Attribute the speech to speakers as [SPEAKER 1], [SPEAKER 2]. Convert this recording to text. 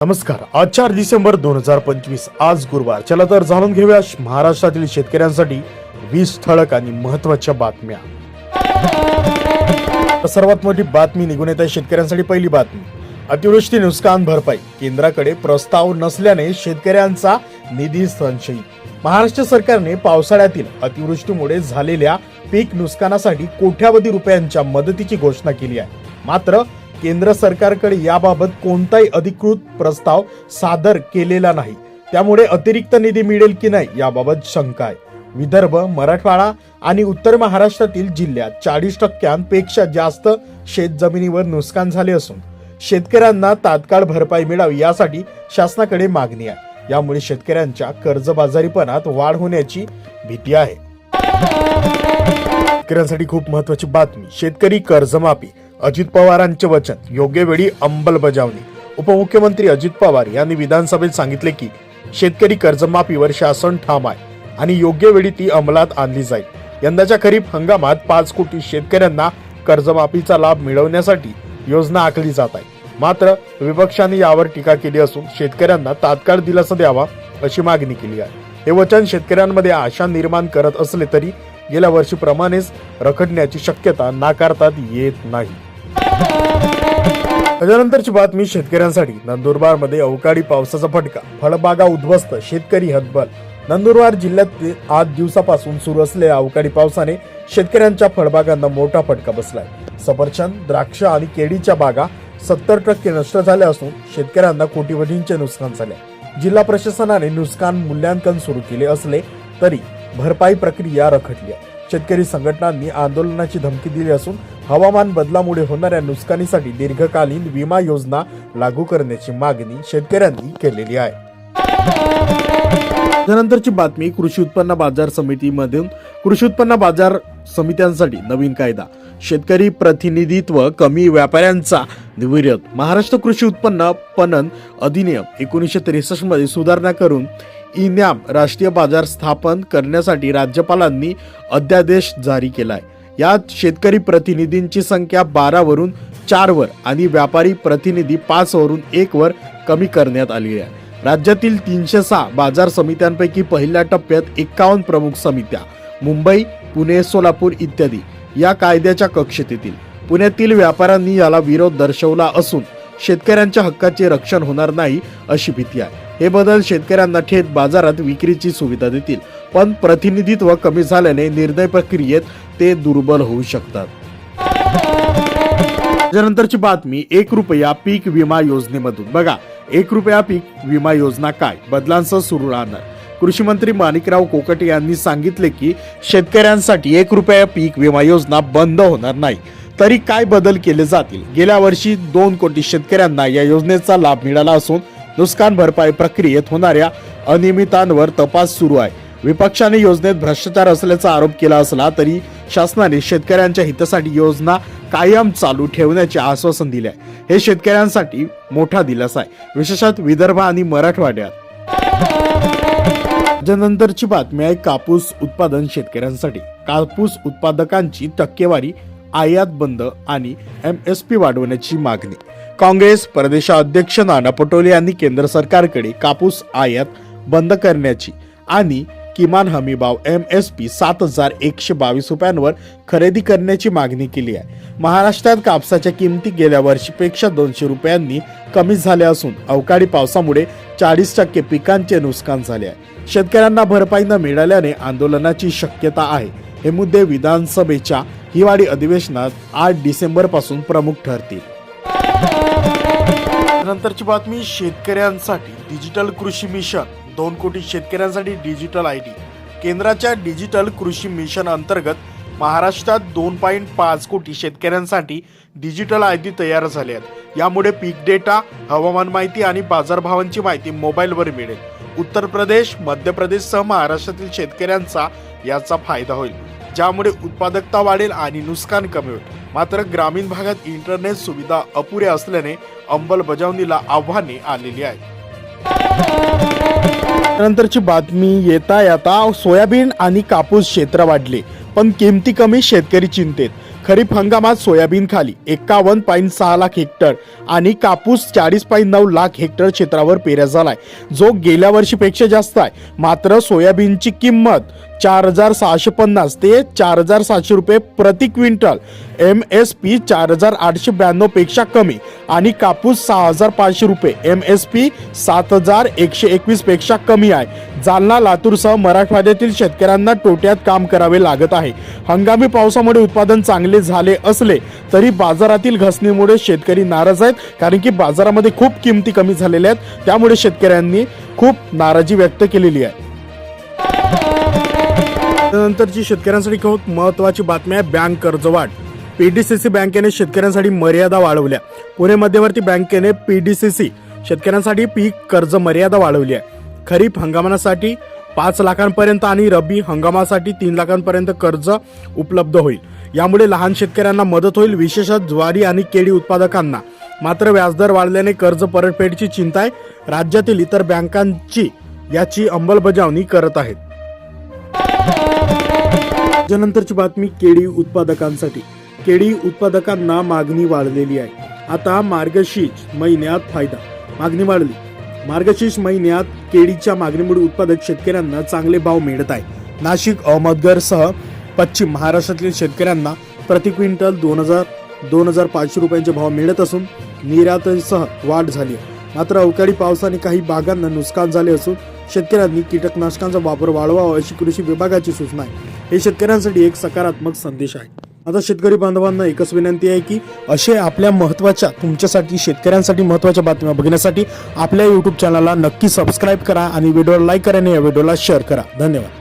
[SPEAKER 1] नमस्कार. आज चार डिसेंबर दोन हजार पंचवीस. आज गुरुवार. चला तर जाणून घेऊया महाराष्ट्रातील शेतकऱ्यांसाठी वीस ठळक आणि महत्त्वाच्या बातम्या. सर्वात मोठी बातमी निघून येत आहे शेतकऱ्यांसाठी पहिली बातमी. अतिवृष्टी नुकसान भरपाई. केंद्राकडे प्रस्ताव नसल्याने शेतकऱ्यांचा निधी संशयित महाराष्ट्र सरकारने पावसाळ्यातील अतिवृष्टीमुळे झालेल्या पीक नुकसानासाठी कोट्यावधी रुपयांच्या मदतीची घोषणा केली आहे. मात्र केंद्र सरकारकडे याबाबत कोणताही अधिकृत प्रस्ताव सादर केलेला नाही. त्यामुळे अतिरिक्त निधी मिळेल की नाही याबाबत शंका आहे. विदर्भ मराठवाडा आणि उत्तर महाराष्ट्रातील जिल्ह्यात चाळीस टक्क्यांपेक्षा जास्त शेत जमिनीवर नुकसान झाले असून शेतकऱ्यांना तात्काळ भरपाई मिळावी यासाठी शासनाकडे मागणी आहे. यामुळे शेतकऱ्यांच्या कर्जबाजारीपणात वाढ होण्याची भीती आहे. शेतकऱ्यांसाठी खूप महत्वाची बातमी. शेतकरी कर्जमाफी. अजित पवारांचे वचन. योग्य वेळी अंमलबजावणी. उपमुख्यमंत्री अजित पवार यांनी विधानसभेत सांगितले की शेतकरी कर्जमाफीवर शासन ठाम आहे आणि योग्य वेळी ती अंमलात आणली जाईल. यंदाच्या खरीप हंगामात पाच कोटी शेतकऱ्यांना कर्जमाफीचा लाभ मिळवण्यासाठी योजना आखली जात आहे. मात्र विपक्षाने यावर टीका केली असून शेतकऱ्यांना तात्काळ दिलासा द्यावा अशी मागणी केली आहे. हे वचन शेतकऱ्यांमध्ये आशा निर्माण करत असले तरी गेल्या वर्षीप्रमाणेच रखडण्याची शक्यता नाकारतात येत नाही. त्याच्यानंतरची बातमी शेतकऱ्यांसाठी. नंदुरबारमध्ये अवकाळी पावसाचा फटका. फळबागा उद्ध्वस्त शेतकरी हतबल. नंदुरबार जिल्ह्यात आठ दिवसापासून सुरू असलेल्या अवकाळी पावसाने शेतकऱ्यांच्या फळबागांना मोठा फटका बसलाय. सफरचंद द्राक्ष आणि केळीच्या बागा सत्तर टक्के नष्ट झाल्या असून शेतकऱ्यांना कोटीवधींचे नुकसान झाले. जिल्हा प्रशासनाने नुकसान मूल्यांकन सुरू केले असले तरी भरपाई प्रक्रिया रखडली आहे. शेतकरी संघटनांनी आंदोलनाची धमकी दिली असून हवामान बदलामुळे होणाऱ्या नुकसानीसाठी दीर्घकालीन विमा योजना लागू करण्याची मागणी शेतकऱ्यांनी केलेली आहे. त्यानंतरची बातमी कृषी उत्पन्न बाजार समितीमधून कृषी उत्पन्न बाजार समित्यांसाठी नवीन कायदा. शेतकरी प्रतिनिधित्व कमी व्यापाऱ्यांचा विरोध. महाराष्ट्र कृषी उत्पन्न पणन अधिनियम एकोणीसशे त्रेसष्टमध्ये सुधारणा करून इनाम राष्ट्रीय बाजार स्थापन करण्यासाठी राज्यपालांनी अध्यादेश जारी केला आहे यात शेतकरी प्रतिनिधींची संख्या बारा वरून चार वर आणि व्यापारी प्रतिनिधी पाच वरून एक वर कमी करण्यात आली आहे. राज्यातील तीनशे सहा बाजार समित्यांपैकी पहिल्या टप्प्यात एकावन्न प्रमुख समित्या मुंबई पुणे सोलापूर इत्यादी या कायद्याच्या कक्षेत येतील पुण्यातील व्यापाऱ्यांनी याला विरोध दर्शवला असून शेतकऱ्यांच्या हक्काचे रक्षण होणार नाही अशी भीती आहे. हे बदल शेतकऱ्यांना थेट बाजारात विक्रीची सुविधा देतील. पण प्रतिनिधित्व कमी झाल्याने निर्णय प्रक्रियेत ते दुर्बल होऊ शकतात. त्यानंतरची बातमी एक रुपया पीक विमा योजनेमधून. बघा एक रुपया पीक विमा योजना काय? बदलांसह सुरू राहणार. कृषी मंत्री माणिकराव कोकटे यांनी सांगितले की शेतकऱ्यांसाठी एक रुपया पीक विमा योजना बंद होणार नाही. तरी काय बदल केले जातील? गेल्या वर्षी दोन कोटी शेतकऱ्यांना या योजनेचा लाभ मिळाला असून नुकसान भरपाई प्रक्रियेत होणाऱ्या अनियमितांवर तपास सुरू आहे. विपक्षाने योजनेत भ्रष्टाचार असल्याचा आरोप केला असला तरी शासनाने शेतकऱ्यांच्या हितासाठी योजना कायम चालू ठेवण्याचे आश्वासन दिले आहे हे शेतकऱ्यांसाठी मोठा दिलासा आहे. विशेषतः विदर्भ आणि मराठवाड्यात. त्यानंतरची बातमी आहे कापूस उत्पादन शेतकऱ्यांसाठी. कापूस उत्पादकांची टक्केवारी आयात बंद आणि एम एस पी वाढवण्याची मागणी. काँग्रेस प्रदेशाध्यक्ष नाना पटोले यांनी केंद्र सरकारकडे कापूस आयात बंद करण्याची आणि किमान हमी भाव एम एस पी सात हजार एकशे बावीस रुपयांवर खरेदी करण्याची मागणी केली आहे. महाराष्ट्रात कापसाच्या किमती गेल्या वर्षीपेक्षा दोनशे रुपयांनी कमी झाल्या असून अवकाळी पावसामुळे चाळीस टक्के पिकांचे नुकसान झाले आहे. शेतकऱ्यांना भरपाई न मिळाल्याने आंदोलनाची शक्यता आहे. हे मुद्दे विधानसभेच्या हिवाळी अधिवेशनात आठ डिसेंबरपासून प्रमुख ठरतील. नंतरची बातमी शेतकऱ्यांसाठी डिजिटल कृषी मिशन. दोन कोटी शेतकऱ्यांसाठी डिजिटल आय डी. केंद्राच्या डिजिटल कृषी मिशन अंतर्गत महाराष्ट्रात दोन पॉईंट पाच कोटी शेतकऱ्यांसाठी डिजिटल आय डी तयार झाले आहेत. यामुळे पीक डेटा हवामान माहिती आणि बाजारभावांची माहिती मोबाईलवर मिळेल. उत्तर प्रदेश मध्य प्रदेशसह महाराष्ट्रातील शेतकऱ्यांचा याचा फायदा होईल. ज्यामुळे उत्पादकता वाढेल आणि नुकसान कमी होईल. मात्र ग्रामीण भागात इंटरनेट सुविधा अपुऱ्या असल्याने अंमलबजावणीला आव्हाने आलेली आहेत. नंतरची बातमी येता येता सोयाबीन आणि कापूस क्षेत्र वाढले पण किमती कमी शेतकरी चिंतेत. खरीप हंगामात सोयाबीन खाली एकावन्न पॉईंट सहा लाख हेक्टर आणि कापूस चाळीस पॉईंट नऊ लाख हेक्टर क्षेत्रावर पेऱ्या झालाय. जो गेल्या वर्षीपेक्षा जास्त आहे मात्र सोयाबीनची किंमत चार हजार सहाशे पन्नास ते चार हजार सातशे रुपये प्रति क्विंटल. एम एस पी चार हजार आठशे ब्याण्णवपेक्षा कमी आणि कापूस सहा हजार पाचशे रुपये. एम एस पी सात हजार एकशे एकवीसपेक्षा कमी आहे. जालना लातूरसह मराठवाड्यातील शेतकऱ्यांना तोट्यात काम करावे लागत आहे. हंगामी पावसामुळे उत्पादन चांगले झाले असले तरी बाजारातील घसणीमुळे शेतकरी नाराज आहेत कारण की बाजारामध्ये खूप किमती कमी झालेल्या आहेत. त्यामुळे शेतकऱ्यांनी खूप नाराजी व्यक्त केलेली आहे. त्यानंतरची शेतकऱ्यांसाठी खूप महत्वाची बातमी आहे बँक कर्जवाढ. पीडीसीसी बँकेने शेतकऱ्यांसाठी मर्यादा वाढवल्या. पुणे मध्यवर्ती बँकेने पीडीसीसी शेतकऱ्यांसाठी पीक कर्ज मर्यादा वाढवली आहे. खरीप हंगामासाठी पाच लाखांपर्यंत आणि रब्बी हंगामासाठी तीन लाखांपर्यंत कर्ज उपलब्ध होईल. यामुळे लहान शेतकऱ्यांना मदत होईल विशेषतः ज्वारी आणि केळी उत्पादकांना. मात्र व्याजदर वाढल्याने कर्ज परतफेडची चिंता आहे. राज्यातील इतर बँकांची याची अंमलबजावणी करत आहेत. त्यानंतरची बातमी केळी उत्पादकांसाठी. केळी उत्पादकांना मागणी वाढलेली आहे. आता मार्गशीर्ष महिन्यात फायदा. मागणी वाढली. मार्गशीर्ष महिन्यात केळीच्या मागणीमुळे उत्पादक शेतकऱ्यांना चांगले भाव मिळत आहे. नाशिक अहमदगडसह पश्चिम महाराष्ट्रातील शेतकऱ्यांना प्रति क्विंटल दोन हजार दोन हजार पाचशे रुपयांचे भाव मिळत असून निर्यातसह वाढ झाली आहे. मात्र अवकाळी पावसाने काही बागांना नुकसान झाले असून शेतकऱ्यांनी कीटकनाशकांचा वापर वाढवावा अशी कृषी विभागाची सूचना आहे. हे शेतकऱ्यांसाठी एक सकारात्मक संदेश आहे. आता शेतकरी बांधवांना एकच विनंती आहे की असे आपल्या महत्त्वाच्या तुमच्यासाठी शेतकऱ्यांसाठी महत्त्वाच्या बातम्या बघण्यासाठी आपल्या यूट्यूब चॅनलला नक्की सबस्क्राईब करा आणि व्हिडिओला लाईक करा आणि या व्हिडिओला शेअर करा. धन्यवाद.